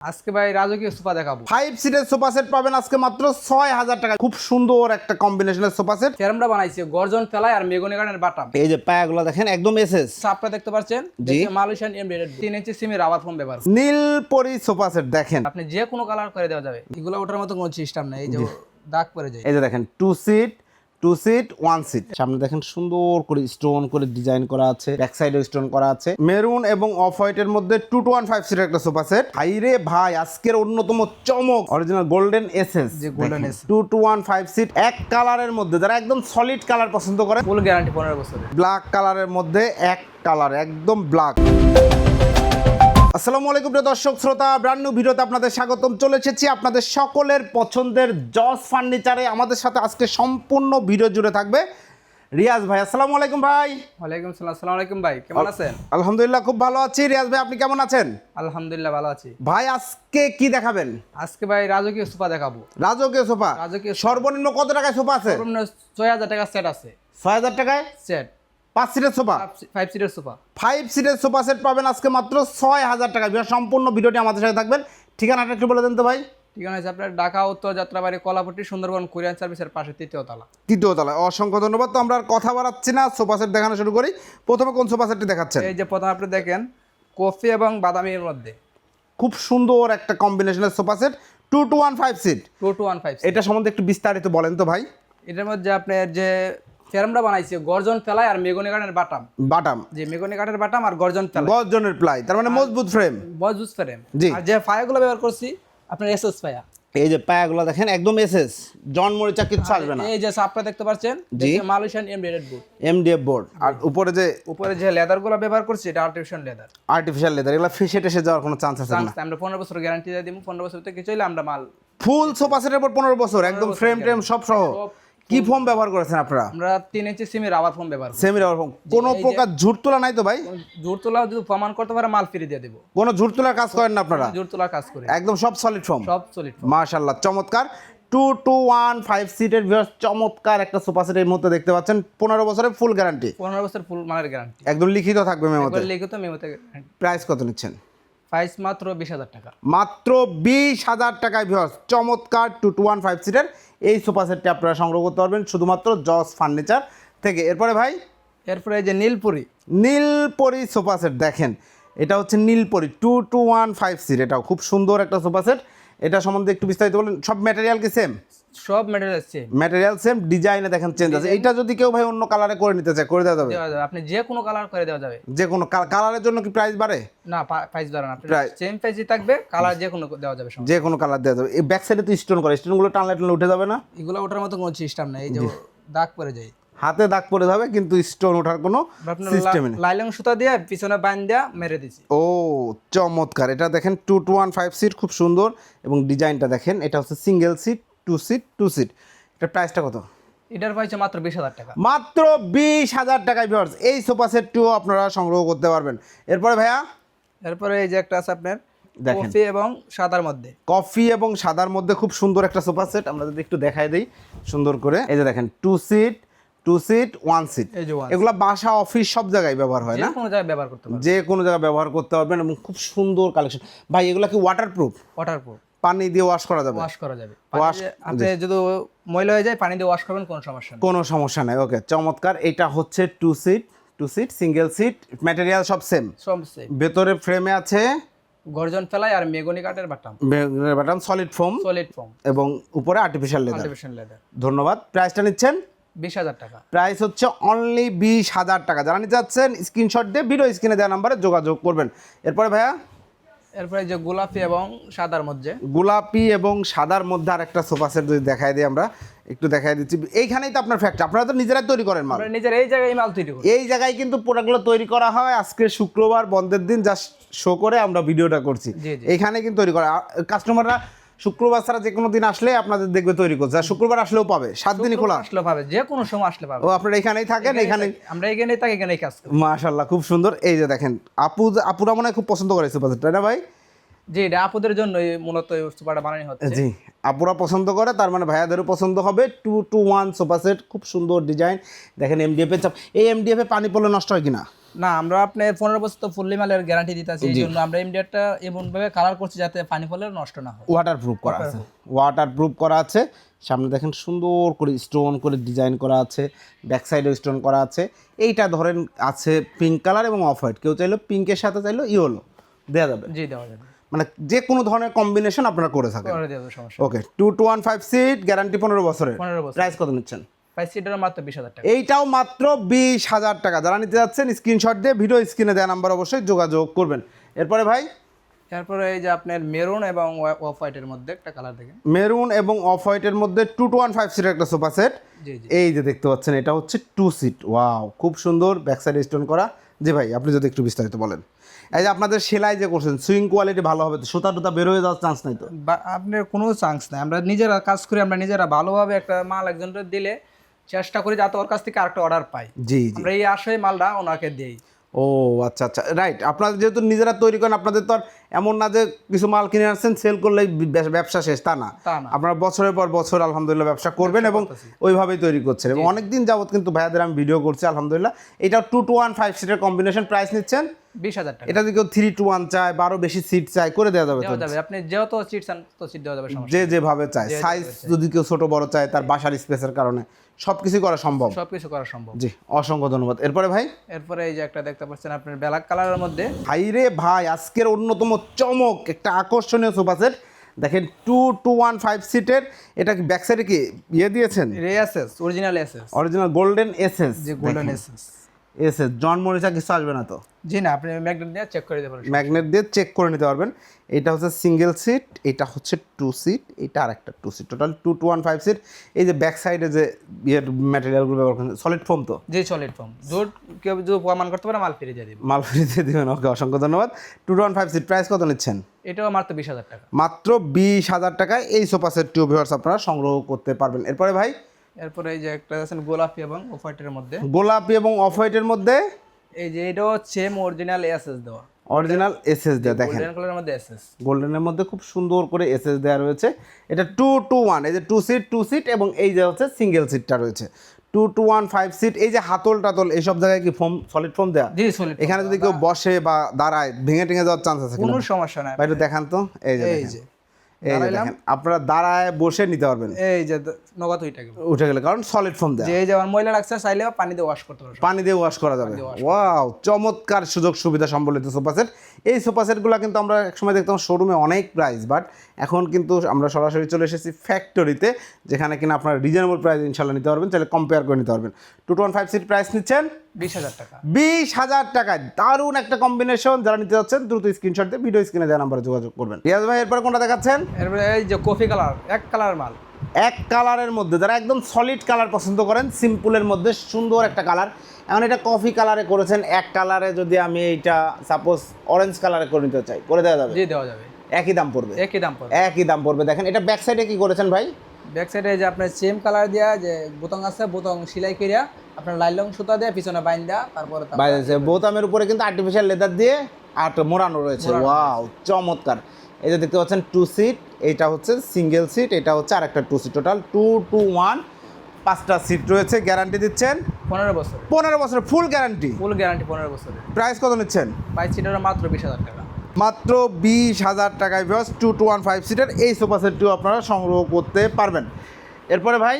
আজকে ভাই রাজকীয় সোফা দেখাবো। ফাইভ সিটের সোফা সেট পাবেন আজকে মাত্র ছয় হাজার টাকা। খুব সুন্দর একটা কম্বিনেশনের সোফা সেট ফেরামটা বানাইছে গর্জন ফেলায় আর মেগনি গার্ডের বাটাম এই যে পায়াগুলো দেখেন একদম এসএস। চাপটা দেখতে পাচ্ছেন? জি। মালয়েশিয়ান এমব্রয়ডারি তিন ইঞ্চি সিমের আবার ফোন ব্যবহার। করছে। নীলপরি সোফা সেট দেখেন। আপনি যে কোনো কালার করে দেওয়া যাবে। এগুলো ওঠার মতো কোনো সিস্টেম নেই এই যে দাগ পরে যায়। এই যে দেখেন two seat two seat one seat. সামনে দেখেন সুন্দর করে স্টোন করে ডিজাইন করা আছে ব্যাক সাইডে স্টোন করা আছে। মেরুন এবং অফ হোয়াইটের মধ্যে টু টু ওয়ান ফাইভ সিটের একটা সোফা সেট। ভাই রে ভাই আজকের অন্যতম চমক। অরিজিনাল গোল্ডেন এস এস যে golden S two two one five seat এক কালারের মধ্যে যারা একদম সলিড কালার পছন্দ করে। ফুল গ্যারান্টি পনেরো বছরের। ব্ল্যাক কালারের মধ্যে এক কালার একদম ব্ল্যাক আসসালামু আলাইকুম প্রিয় দর্শক শ্রোতা ব্র্যান্ড নিউ ভিডিওতে আপনাদের স্বাগতম। চলে এসেছি আপনাদের সকলের পছন্দের জস ফার্নিচারে। আমাদের সাথে আজকে সম্পূর্ণ ভিডিও জুড়ে থাকবে রিয়াজ ভাই। আসসালামু আলাইকুম ভাই। ওয়ালাইকুম সালাম আসসালামু আলাইকুম ভাই কেমন আছেন? আলহামদুলিল্লাহ খুব ভালো আছি। রিয়াজ ভাই আপনি কেমন আছেন? আলহামদুলিল্লাহ ভালো আছি। ভাই আজকে কি দেখাবেন? আজকে ভাই রাজকীয় সোফা দেখাবো। রাজকীয় সোফা? রাজকীয় সর্বনিম্ন কত টাকায় সোফা আছে? সর্বনিম্ন ছয় হাজার টাকা সেট আছে। ছয় হাজার টাকায়? সেট পাঁচ সিটের সোফা ফাইভ সিটের সোফা ফাইভ সিটের সোফা সেট পাবেন আজকে মাত্র ছয় হাজার টাকা। সম্পূর্ণ ভিডিওটি আমাদের সাথে থাকবেন। ঠিকানাটা একটু বলে দেন তো ভাই। ঠিকানা আছে আপনার ঢাকা উত্তর যাত্রাবাড়ি কলাপট্টি সুন্দরবন কোরিয়ান সার্ভিসের পাশে তৃতীয় তলা। তৃতীয় তলায়। অসংখ্য ধন্যবাদ। তো আমরা আর কথা বাড়াচ্ছি না। সোফা সেট দেখানো শুরু করি। প্রথমে কোন সোফা সেটটি দেখাচ্ছেন? এই যে প্রথম আপনি দেখেন কফি এবং বাদামির মধ্যে। খুব সুন্দর একটা কম্বিনেশনের sofa set two two one five seat two two one five এটা সম্বন্ধে একটু বিস্তারিত বলেন তো ভাই। এটার মধ্যে আপনার যে ফেরামটা বানাইছে গর্জন ফেলায় আর মেগনি গার্ডের বাটাম। বাটাম। যে মেগনি কাঠের বাটাম আর গর্জন ফেলায়। গজনের প্লাই তার মানে মজবুত ফ্রেম বজুস ফ্রেম জি। আর যে ফায়াগুলো ব্যবহার করছি আপনার এসএস ফায়া। এই যে পায়াগুলো দেখেন একদম এসএস জন মরিচা কিচ্ছু আসবে না। এই যে সাপটা দেখতে পাচ্ছেন জি। Malaysian embroidery boot MDF board আর উপরে যে উপরে যে লেদারগুলো ব্যবহার করছি এটা আর্টিফিশিয়াল লেদার আর্টিফিশিয়াল লেদার এগুলো ফেসে টেসে যাওয়ার কোনো চান্স আছে না। আমরা পনেরো বছর গ্যারান্টি দিয়ে দিব পনেরো বছর থেকে চলে আমরা মাল ফুল সোফা সেটের পর পনেরো বছর একদম ফ্রেম ট্রেম সব সহ। কি ফর্ম ব্যবহার করেছেন আপনারা? আমরা তিন ইঞ্চি সিমের আবার ফোন ব্যবহার সেমি ব্যবহার ফর্ম কোনো প্রকার ঝুট তোলা নাই তো ভাই? জোর তোলা যদি প্রমাণ করতে পারে মাল ফিরে দিয়ে দেবো। কোনো ঝুট তোলার কাজ করেন না আপনারা? জোর তোলার কাজ করি একদম সব সলিড ফর্ম সব সলিড মাশাল্লাহ চমৎকার। টু টু ওয়ান ফাইভ সিটের চমৎকার একটা সোফা সেট এই মুহূর্তে দেখতে পাচ্ছেন। পনেরো বছরের ফুল গ্যারান্টি পনেরো বছর ফুল মালের গ্যারান্টি একদম লিখিত থাকবে মেমোতে। লিখিত মেমোতে প্রাইস কত নিচ্ছেন? প্রাইস মাত্র বিশ হাজার টাকা। মাত্র বিশ হাজার টাকায় ভিউয়ার্স চমৎকার টু টু ওয়ান ফাইভ সিটের এই সোফা সেটটি আপনারা সংগ্রহ করতে পারবেন শুধুমাত্র জস ফার্নিচার থেকে। এরপরে ভাই? এরপরে এই যে নীলপুরি। নীলপরি সোফা সেট দেখেন। এটা হচ্ছে Neelpari two two one five seat এটাও খুব সুন্দর একটা সোফা সেট। এটা সম্বন্ধে একটু বিস্তারিত বলেন সব ম্যাটেরিয়াল কি সেম সব মেটেরিয়াল সেম ম্যাটেরিয়াল সেম ডিজাইনে দেখেন চেঞ্জ আছে। এটা যদি কেউ ভাই অন্য কালারে করে নিতে চায় করে দেওয়া যাবে? আপনি যে কোনো কালার করে দেওয়া যাবে। যে কোনো কালারের জন্য কি প্রাইস বাড়ে? না প্রাইস আপনি Price- সেম প্রাইসই থাকবে কালার যে কোনো দেওয়া যাবে যে কোনো কালার দেওয়া যাবে। এই ব্যাক সাইডে তো স্টোন করে। স্টোনগুলো টানলে টানলে উঠে যাবে না? এগুলো ওঠার মতো কোনো সিস্টেম নেই। এই যে দাগ পরে যায়। হাতে দাগ পড়ে যাবে কিন্তু স্টোন ওঠার কোনো সিস্টেম নেই। লাইলং সুতা দিয়ে পিছনে বান দিয়া মেরে দিছি ও চমৎকার। এটা দেখেন two two one five seat খুব সুন্দর। এবং ডিজাইনটা দেখেন এটা হচ্ছে single seat two seat two seat এটার প্রাইসটা কত? এটার প্রাইস মাত্র বিশ হাজার টাকা। মাত্র বিশ হাজার টাকায় ভিউয়ার্স এই সোফা সেটটিও আপনারা সংগ্রহ করতে পারবেন। এরপরে ভাইয়া? এরপরে এই যে একটা আছে আপনার দেখেন। কফি এবং সাদার মধ্যে। কফি এবং সাদার মধ্যে খুব সুন্দর একটা সোফা সেট আমরা যদি একটু দেখাই দিই সুন্দর করে। এই যে দেখেন two seat two seat one seat যে বাসা অফিস সব জায়গায় ব্যবহার হয় না? কোনো জায়গায় ব্যবহার করতে পারবে যে কোনো জায়গায় ব্যবহার করতে পারবেন এবং খুব সুন্দর কালেকশন ভাই এগুলা কি ওয়াটারপ্রুফ ওয়াটার প্রুফ পানি দিয়ে ওয়াশ করা যাবে? ওয়াশ করা যাবে। আপনি যদি ময়লা হয়ে যায় পানি দিয়ে ওয়াশ করবেন কোনো সমস্যা নেই। কোনো সমস্যা নাই ওকে চমৎকার। এটা হচ্ছে two seat two seat single seat material সব সেম সব সেম ভেতরে ফ্রেমে আছে গর্জন ফেলাই আর মেগনি কাঠের বাটাম। বাটাম সলিড ফোম সলিড ফর্ম এবং উপরে আর্টিফিশিয়াল লেদার আর্টিফিশিয়াল লেদার ধন্যবাদ। প্রাইসটা নিচ্ছেন? বিশ হাজার টাকা। প্রাইস হচ্ছে অনলি বিশ হাজার টাকা। যারা নিতে চাচ্ছেন স্ক্রিনশট দিয়ে ভিডিও স্ক্রিনে দেওয়া নাম্বারে যোগাযোগ করবেন। এরপরে ভাইয়া? এরপরে যে গোলাপি এবং সাদার মধ্যে। গোলাপি এবং সাদার মধ্যে আর একটা সোফা সেট যদি দেখাই দিই আমরা একটু দেখাই দিচ্ছি। এইখানেই তো আপনার ফ্যাক্টরি আপনারা তো নিজেরাই তৈরি করেন মাল। নিজের এই জায়গায় মাল তৈরি করি। এই জায়গায় কিন্তু প্রোডাক্টগুলো তৈরি করা হয় আজকে শুক্রবার বন্ধের দিন জাস্ট শো করে আমরা ভিডিওটা করছি। এখানে কিন্তু তৈরি করা কাস্টমাররা শুক্রবার ছাড়া যে কোনো দিন আসলে আপনাদের দেখবে তৈরি করছে। আর শুক্রবার আসলেও পাবে সাত দিনই খোলা। আসলে পাবে যে কোনো সময় আসলে পাবে। ও আপনারা এখানেই থাকেন এখানে আমরা এখানেই থাকি এখানেই কাজ করি। মাশাল্লাহ খুব সুন্দর। এই যে দেখেন আপু আপুরা মনে হয় খুব পছন্দ করে সুপার তাই না ভাই? জি এটা আপুদের জন্য মূলত এই সুপারটা বানানো হচ্ছে। জি আপুরা পছন্দ করে তার মানে ভাইয়াদেরও পছন্দ হবে। Two two one sofa set খুব সুন্দর ডিজাইন। দেখেন এমডিএফ এর চাপ এই এমডিএফ এ পানি পড়লে নষ্ট হয় কিনা? না আমরা আপনার পনেরো বছর তো ফুললি মালের গ্যারান্টি দিতেছি এই জন্য আমরা ইন্ডিয়ারটা এমন ভাবে কালার করছি যাতে পানি ফলে নষ্ট না হয়। ওয়াটার প্রুফ করা আছে। ওয়াটার প্রুফ করা আছে। সামনে দেখেন সুন্দর করে স্টোন করে ডিজাইন করা আছে। ব্যাক সাইডে স্টোন করা আছে। এইটা ধরেন আছে পিঙ্ক কালার এবং অফ হোয়াইট কেউ চাইলো পিঙ্কের সাথে চাইলো ইয়েলো দেওয়া যাবে। জি দেওয়া যাবে। মানে যে কোনো ধরনের কম্বিনেশন আপনারা করে থাকেন। Okay two two one five seat guarantee পনেরো বছরের। প্রাইস কত নিচ্ছেন? মাত্র টাকা। এইটাও মাত্র বিশ হাজার টাকা। যারা নিতে যাচ্ছেন স্ক্রিনশট দিয়ে ভিডিও স্ক্রিনে দেওয়া নাম্বার অবশ্যই যোগাযোগ করবেন। এরপরে ভাই? তারপরে এই যে আপনার মেরুন এবং অফ হোয়াইটের মধ্যে একটা কালার দেখেন। মেরুন এবং অফ হোয়াইটের মধ্যে টু টু ওয়ান ফাইভ সিটের একটা সোফা সেট এই যে দেখতে পাচ্ছেন এটা হচ্ছে টু সিট ওয়াও খুব সুন্দর ব্যাক সাইড স্টোন করা। জি ভাই আপনি যদি একটু বিস্তারিত বলেন। এই যে আপনাদের সেলাই যে করছেন সুইং কোয়ালিটি ভালো হবে তো? সুতা টুতা বের হয়ে যাওয়ার চান্স নাই তো? আপনার কোনো চান্স নাই। আমরা নিজেরা কাজ করি আমরা নিজেরা ভালোভাবে একটা মাল একজনকে দিলে চেষ্টা করি যাতে ওর কাছ থেকে আরেকটা অর্ডার পাই। জি জি। আমরা এই আশায় মালটা ওনাকে দেই। ও আচ্ছা আচ্ছা। রাইট আপনারা যেহেতু নিজেরা তৈরি করেন আপনাদের তো আর এমন না যে কিছু মাল কিনে আসছেন সেল করলেই ব্যবসা শেষ তা না। আপনারা বছরের পর বছর আলহামদুলিল্লাহ ব্যবসা করবেন এবং ওইভাবেই তৈরি করছেন এবং অনেকদিন যাবত কিন্তু ভাইয়াদের আমি ভিডিও করছি আলহামদুলিল্লাহ। এটা টু টু ওয়ান ফাইভ সিটের কম্বিনেশন প্রাইস নিচ্ছেন। বিশ হাজার টাকা। এটা যদি কেউ থ্রি টু ওয়ান চায় বারো বেশি সিট চায় করে দেওয়া যাবে যাবে। আপনি সিট চান সিট দেওয়া যাবে যে যেভাবে চায়। সাইজ যদি কেউ ছোট বড় চায় তার বাসার স্পেসের কারণে করা সম্ভব। করা সম্ভব। জি অসংখ্য ধন্যবাদ। এরপরে ভাই? এরপরে এই যে একটা দেখতে পাচ্ছেন আপনার ব্ল্যাক কালারের মধ্যে। ভাই রে ভাই আজকের অন্যতম চমক একটা আকর্ষণীয় সোফা সেট দেখেন টু টু ওয়ান ফাইভ সিটের এটা কি ব্যাক সাইডে কি ইয়ে দিয়েছেন? রে SS original SS original golden SS যে গোল্ডেন এসএস এসএস জন মরিচা কিছু আসবে না তো? জি না আপনি ম্যাগনেট দিয়ে চেক করে দিতে পারেন। ম্যাগনেট দিয়ে চেক করে নিতে পারবেন। এটা হচ্ছে সিঙ্গেল সিট এটা হচ্ছে টু সিট এটা আর একটা two seat total two two one five seat এই যে ব্যাক সাইডে যে ইয়ের ম্যাটেরিয়ালগুলো ব্যবহার করেন সলিড ফোম তো? জি সলিড ফর্ম জোর কেউ যদি প্রমাণ করতে পারে মাল ফিরে দিয়ে দিবে মাল ফ্রি দিয়ে দেবেন। ওকে অসংখ্য ধন্যবাদ। Two two one five seat price কত নিচ্ছেন? এটাও মাত্র বিশ হাজার টাকা। মাত্র বিশ হাজার টাকায় এই সোফা সেট টু ভিউয়ার্স আপনারা সংগ্রহ করতে পারবেন। এরপরে ভাই এরপরে এই যে একটা আছেন গোলাপি এবং অফ হোয়াইটের মধ্যে। গোলাপি এবং অফ হোয়াইটের মধ্যে? এই যে এটাও সেম অরিজিনাল এসএস দেওয়া। অরিজিনাল এসএস দেওয়া দেখেন। গোল্ডেন কালারের মধ্যে এসএস গোল্ডেনের মধ্যে খুব সুন্দর করে এসএস দেওয়া রয়েছে। এটা টু টু ওয়ান এই যে টু সিট টু সিট এবং এই যে হচ্ছে সিঙ্গেল সিটটা রয়েছে। Two two one five seat এই যে হাতল টাতল এইসব জায়গায় কি ফোম সলিড ফোম দেওয়া জি সলিড এখানে যদি কেউ বসে বা দাঁড়ায় ভেঙে টেঙে যাওয়ার চান্স আছে কোনো সমস্যা নাই ভাই একটু দেখান তো। এই যে এই যে। এই দেখেন আপনারা দাঁড়ায় বসে নিতে পারবেন। এই যে নগদ উইটা গেল। উঠে গেলে কারণ সলিড ফোম দেওয়া যে এই যে আমার ময়লা লাগছে চাইলে পানি দিয়ে ওয়াশ করতে পারবে পানি দিয়ে ওয়াশ করা যাবে। ওয়াও চমৎকার সুযোগ সুবিধা সম্বলিত সোফা সেট এই সোফা সেটগুলো কিন্তু আমরা একসময় দেখতাম শোরুমে অনেক প্রাইস বাট এখন কিন্তু আমরা সরাসরি চলে এসেছি ফ্যাক্টরিতে যেখানে কিনা আপনারা রিজনেবল প্রাইস ইনশাল্লাহ নিতে পারবেন তাহলে কম্পেয়ার করে নিতে পারবেন। Two one five seat price নিচ্ছেন? বিশ হাজার টাকা। বিশ হাজার টাকায়। দারুণ একটা কম্বিনেশন যারা নিতে যাচ্ছেন দ্রুত স্ক্রিনশট দিয়ে ভিডিও স্ক্রিনে দেওয়া নাম্বারে যোগাযোগ করবেন। রিয়াজ ভাই এরপরে কোনটা দেখাচ্ছেন? এরপরে এই যে কফি কালার এক কালার মাল। এক কালারের মধ্যে যারা একদম সলিড কালার পছন্দ করেন সিম্পলের মধ্যে সুন্দর একটা কালার এখন এটা কফি কালারে করেছেন এক কালারে যদি আমি এইটা সাপোজ অরেঞ্জ কালারে করে নিতে চাই করে দেওয়া যাবে? জি দেওয়া যাবে। একই দাম পড়বে? একই দাম পড়বে। একই দাম পড়বে। দেখেন এটা ব্যাক সাইডে কি করেছেন ভাই? ব্যাক সাইডে যে আপনার সেম কালার দিয়া যে বোতাম আছে বোতাম সেলাই করিয়া আপনার লাইলং সুতা দিয়ে পিছনে বাইন দেয়া তারপরে বাইরে বোতামের উপরে কিন্তু আর্টিফিশিয়াল লেদার দিয়ে আট মোড়ানো রয়েছে। ওয়াও চমৎকার। এই যে দেখতে পাচ্ছেন টু সিট এইটা হচ্ছে সিঙ্গেল সিট এটা হচ্ছে আরেকটা two seat total two two one পাঁচটা সিট রয়েছে গ্যারান্টি দিচ্ছেন? পনেরো বছর পনেরো বছরের ফুল গ্যারান্টি ফুল গ্যারান্টি পনেরো বছরের। প্রাইস কত নিচ্ছেন? বাইশ সিটার মাত্র বিশ হাজার টাকা। মাত্র বিশ হাজার টাকায় because two two one five সিটের এই সোফা সেটটিও আপনারা সংগ্রহ করতে পারবেন। এরপরে ভাই?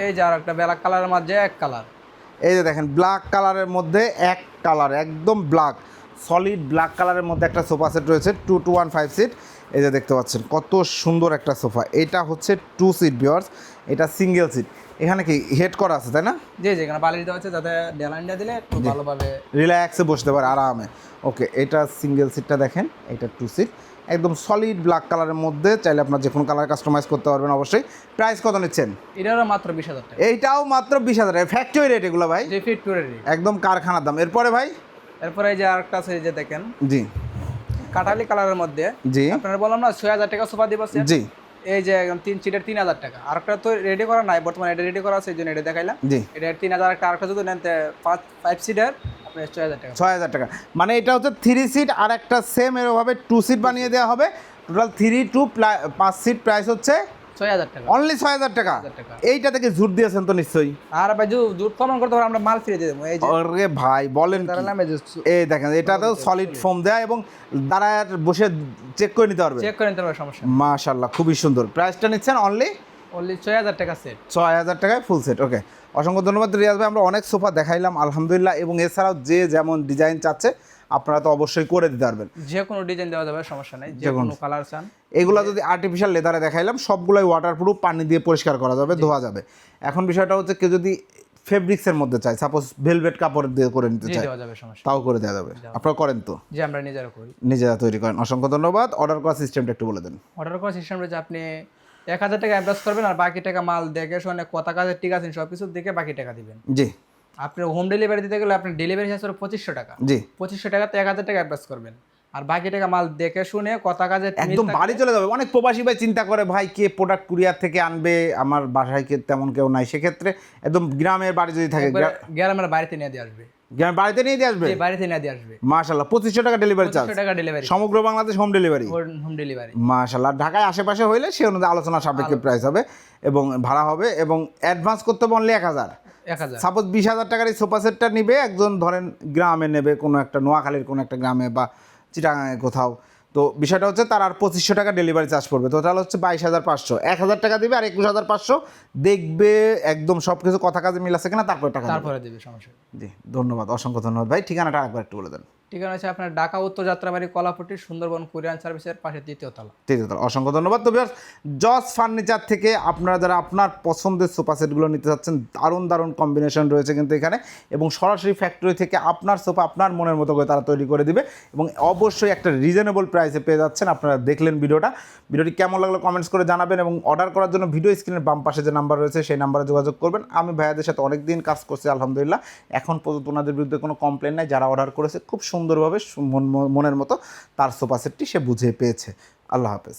এই যে আর একটা ব্ল্যাক কালারের মাঝে এক কালার এই যে দেখেন ব্ল্যাক কালারের মধ্যে এক কালার একদম ব্ল্যাক সলিড ব্ল্যাক কালারের মধ্যে একটা সোফা সেট রয়েছে two two one five seat এই যে দেখতে পাচ্ছেন কত সুন্দর একটা সোফা। এটা হচ্ছে টু সিট বিয়ার্স এটা সিঙ্গেল সিট এখানে কি হেড করা আছে তাই না? জি জি এখানে বালিশ দেওয়া হচ্ছে যাতে ডেলাইনটা দিলে একটু ভালোভাবে রিল্যাক্সে বসতে পারে আরামে। ওকে এটা সিঙ্গেল সিটটা দেখেন এটা টু সিট একদম সলিড ব্ল্যাক কালারের মধ্যে চাইলে আপনার যে কোনো কালার কাস্টমাইজ করতে পারবেন অবশ্যই। প্রাইস কত নিচ্ছেন? এটারও মাত্র বিশ হাজার টাকা। এইটাও মাত্র বিশ হাজার ফ্যাক্টরি রেট এগুলো ভাই। ফিট টুরের একদম কারখানার দাম। এরপরে ভাই? এরপরে এই যে আরেকটা আছে এই যে দেখেন। জি। কাঠালি কালারের মধ্যে। জি। আপনারা বললাম না ছয় হাজার টাকা সোফা দিব জি। এই যে একদম তিন সিটের তিন হাজার টাকা। আরেকটা তো রেডি করা নাই বর্তমানে এটা রেডি করা আছে এই জন্য এটা দেখাইলাম। জি। এটা তিন হাজার একটা আরেকটা যদি নেন তে পাঁচ ফাইভ সিটার ছয় হাজার টাকা। মানে এটা হচ্ছে থ্রি সিট আর একটা সেম এরভাবে টু সিট বানিয়ে দেওয়া হবে। টোটাল থ্রি টু পাঁচ সিট প্রাইস হচ্ছে টাকা। অনলি ছয় হাজার টাকা? এইটা থেকে জুট দিয়েছেন তো নিশ্চয়ই? আর ভাই জুট প্রমাণ করতে পারে আমরা মাল ফিরে দিয়ে দেবো। এই যে ভাই বলেন এই দেখেন এটা তো সলিড ফোম দেয় এবং দাঁড়ায় বসে চেক করে নিতে পারবে চেক করে নিতে পারবে সমস্যা মাশাল্লাহ খুবই সুন্দর। প্রাইসটা নিচ্ছেন অনলি অনলি ছয় হাজার টাকা সেট ছয় হাজার টাকায় ফুল সেট ওকে অসংখ্য ধন্যবাদ রিয়াজ ভাই আমরা অনেক সোফা দেখাইলাম আলহামদুলিল্লাহ এবং এছাড়াও যে যেমন ডিজাইন চাচ্ছে আপনারা তো অবশ্যই করে দিতে পারবেন। যে কোনো ডিজাইন দেওয়া যাবে সমস্যা নেই যে যে কোনো। কালার চান। এগুলো যদি আর্টিফিশিয়াল লেদারে দেখাইলাম সবগুলোই ওয়াটারপ্রুফ পানি দিয়ে পরিষ্কার করা যাবে ধোয়া যাবে। এখন বিষয়টা হচ্ছে কেউ যদি ফেব্রিক্সের মধ্যে চায় সাপোজ ভেলভেট কাপড় দিয়ে করে নিতে সমস্যা তাও করে দেওয়া যাবে। আপনারা করেন তো? যে আমরা নিজেরা করি। নিজেরা তৈরি করেন। অসংখ্য ধন্যবাদ। অর্ডার করার সিস্টেমটা একটু বলে দেন। অর্ডার করার সিস্টেম রয়েছে আপনি এক হাজার টাকা অ্যাডভান্স করবেন আর বাকি টাকা মাল দেখে শুনে কত কাজের ঠিক আছে সব কিছু দেখে বাকি টাকা দিবেন। জি। আপনি হোম ডেলিভারি দিতে গেলে আপনার ডেলিভারি চার্জ পঁচিশশো টাকা। জি। পঁচিশশো টাকাতে এক হাজার টাকা অ্যাডভান্স করবেন। আর বাকি টাকা মাল দেখে শুনে কথা কাজে একদম বাড়ি চলে যাবে। অনেক প্রবাসী ভাই চিন্তা করে ভাই কে প্রোডাক্ট কুরিয়ার থেকে আনবে? আমার বাসায় কে তেমন কেউ নাই। সেক্ষেত্রে একদম গ্রামের বাড়ি যদি থাকে গ্রামের বাড়িতে নিয়ে দিয়ে আসবে। গ্রামের বাড়িতে নিয়ে দিয়ে আসবে? বাড়িতে নিয়ে দিয়ে আসবে। মাশাল্লাহ পঁচিশশো টাকা ডেলিভারি চার্জ টাকা ডেলিভারি সমগ্র Bangladesh home delivery home delivery মাশাল্লাহ ঢাকায় আশেপাশে হইলে সে অনুযায়ী আলোচনা সাপেক্ষে প্রাইস হবে এবং ভাড়া হবে এবং অ্যাডভান্স করতে হাজার। এক হাজার। সাপোজ বিশ হাজার টাকার এই সোফা সেটটা নিবে একজন ধরেন গ্রামে নেবে কোনো একটা নোয়াখালীর কোনো একটা গ্রামে বা চিটাগাঙে কোথাও তো বিষয়টা হচ্ছে তার আর পঁচিশশো টাকা ডেলিভারি চার্জ পড়বে। টোটাল হচ্ছে বাইশ হাজার পাঁচশো। এক হাজার টাকা দেবে আর একুশ হাজার পাঁচশো। দেখবে একদম সব কিছু কথা কাজে মিল আছে কিনা তারপরে টাকা। তারপরে দেবে। সমস্যা জি ধন্যবাদ অসংখ্য ধন্যবাদ। ভাই ঠিকানাটা একবার একটু বলে দেন। ঠিকানা আছে আপনার ঢাকা উত্তর যাত্রাবাড়ি কলাপট্টি সুন্দরবন কোরিয়ান সার্ভিসের পাশে দ্বিতীয় তলা। তৃতীয়তলা অসংখ্য ধন্যবাদ। তো তবে জজ ফার্নিচার থেকে আপনারা যারা আপনার পছন্দের সোফা সেটগুলো নিতে চাচ্ছেন দারুণ দারুণ কম্বিনেশন রয়েছে কিন্তু এখানে। এবং সরাসরি ফ্যাক্টরি থেকে আপনার সোফা আপনার মনের মতো করে তারা তৈরি করে দিবে। এবং অবশ্যই একটা রিজনেবল প্রাইসে পেয়ে যাচ্ছেন। আপনারা দেখলেন ভিডিওটা। ভিডিওটি কেমন লাগল কমেন্টস করে জানাবেন এবং অর্ডার করার জন্য ভিডিও স্ক্রিনের বাম পাশে যে নাম্বার রয়েছে, সেই নাম্বারে যোগাযোগ করবেন। আমি ভাইয়াদের সাথে অনেক দিন কাজ করছি, আলহামদুলিল্লাহ। এখন পর্যন্ত ওনাদের বিরুদ্ধে কোনো কমপ্লেন নাই। যারা অর্ডার করেছে, খুব সুন্দরভাবে, মন- মনের মতো তার সোফা সেটটি সে বুঝে পেয়েছে। আল্লাহ হাফেজ।